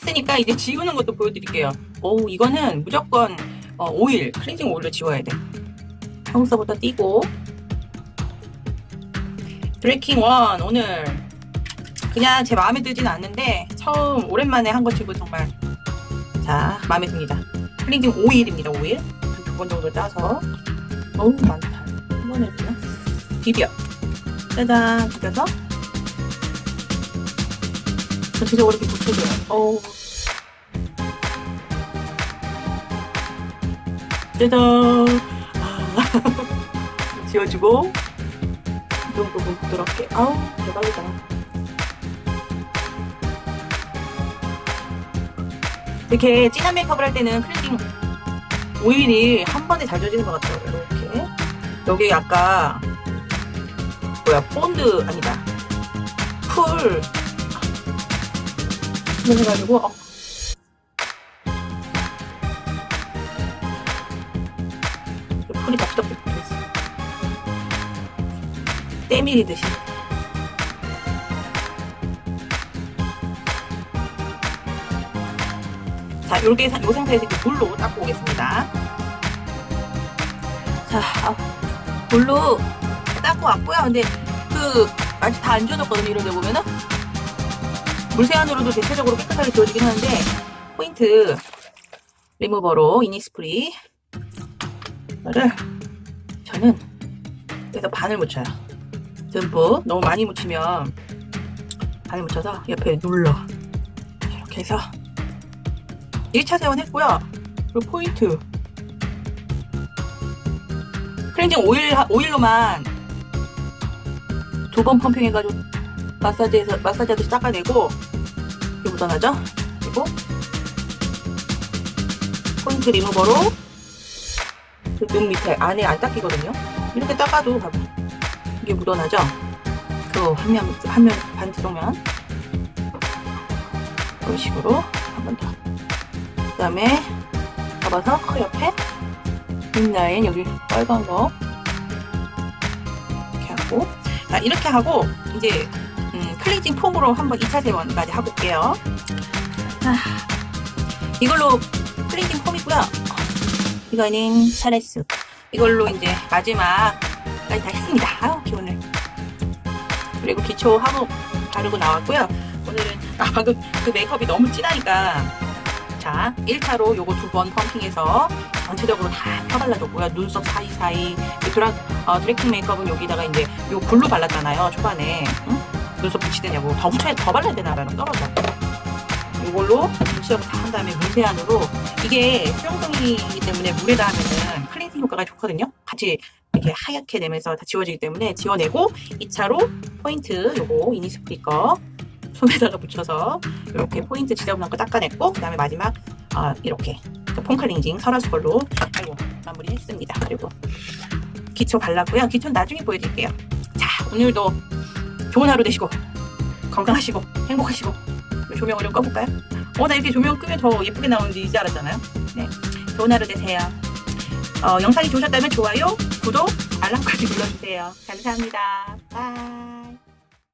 했으니까 이제 지우는 것도 보여드릴게요. 오, 이거는 무조건 어, 오일, 클렌징 오일로 지워야 돼. 평소부터 띄고. 드래킹 원 오늘 그냥 제 마음에 들진 않는데 처음 오랜만에 한 것 치고 정말 자 마음에 듭니다. 클렌징 오일입니다. 오일 두 번 정도 따서 어우 많다. 한 번에 그냥 비벼 짜잔 비벼서 전체적으로 이렇게 붙여줘요. 짜잔. 아. 지워주고. 이 정도면 부드럽게. 아우 대박이다. 이렇게 진한 메이크업을 할 때는 클렌징 오일이 한 번에 잘 져지는 것 같아요 이렇게. 여기 아까 뭐야 본드 아니다. 풀 해가지고 어. 풀이 덕덕히 붙어있어 때밀리듯이 자, 요렇게, 사- 요 상태에서 이렇게 물로 닦고 오겠습니다. 자, 아, 물로 닦고 왔고요. 근데 그, 아직 다 안 지워졌거든요. 이런 데 보면은. 물세안으로도 대체적으로 깨끗하게 지워지긴 하는데, 포인트 리무버로 이니스프리. 이거를 저는 여기서 반을 묻혀요. 듬뿍 너무 많이 묻히면 반을 묻혀서 옆에 눌러. 이렇게 해서 1차 세원했고요. 그리고 포인트. 클렌징 오일, 오일로만 두 번 펌핑해가지고 마사지해서, 마사지 하듯이 닦아내고, 이게 묻어나죠? 그리고 포인트 리무버로 그눈 밑에 안에 안 닦이거든요. 이렇게 닦아도. 이게 묻어나죠? 그 한면, 한면, 반지동면. 이런 식으로 한 번 더. 그 다음에 잡아서 커 옆에 립라인 여기 빨간 거 이렇게 하고 자 이렇게 하고 이제 음, 클렌징 폼으로 한번 2차 세원까지 하고 올게요 아, 이걸로 클렌징 폼이고요 이거는 샤레스 이걸로 이제 마지막까지 다 했습니다 아우 기운을 그리고 기초 하고 바르고 나왔고요 오늘은 아 방금 그 메이크업이 너무 진하니까 자, 1차로 요거 두 번 펌핑해서 전체적으로 다 펴발라줬고요. 눈썹 사이사이. 이 드라, 어, 드래킹 메이크업은 여기다가 이제 요 글루 발랐잖아요. 초반에. 응? 눈썹 붙이느냐고. 더 붙여야, 더 발라야 되나 봐요. 떨어져. 이걸로 붙여서 다한 다음에 물세 안으로 이게 수용성이기 때문에 물에다 하면은 클렌징 효과가 좋거든요. 같이 이렇게 하얗게 내면서 다 지워지기 때문에 지워내고 2차로 포인트 요거 이니스프리 거 손에다가 붙여서 이렇게 포인트 지저분한 거 닦아냈고 그 다음에 마지막 아, 이렇게 폼클렌징 설화수 걸로 마무리했습니다. 그리고 기초 발랐고요. 기초는 나중에 보여드릴게요. 자 오늘도 좋은 하루 되시고 건강하시고 행복하시고 조명을 좀 꺼볼까요? 어 나 이렇게 조명 끄면 더 예쁘게 나오는지 이제 알았잖아요. 네 좋은 하루 되세요. 어, 영상이 좋으셨다면 좋아요, 구독, 알람까지 눌러주세요. 감사합니다. 바이.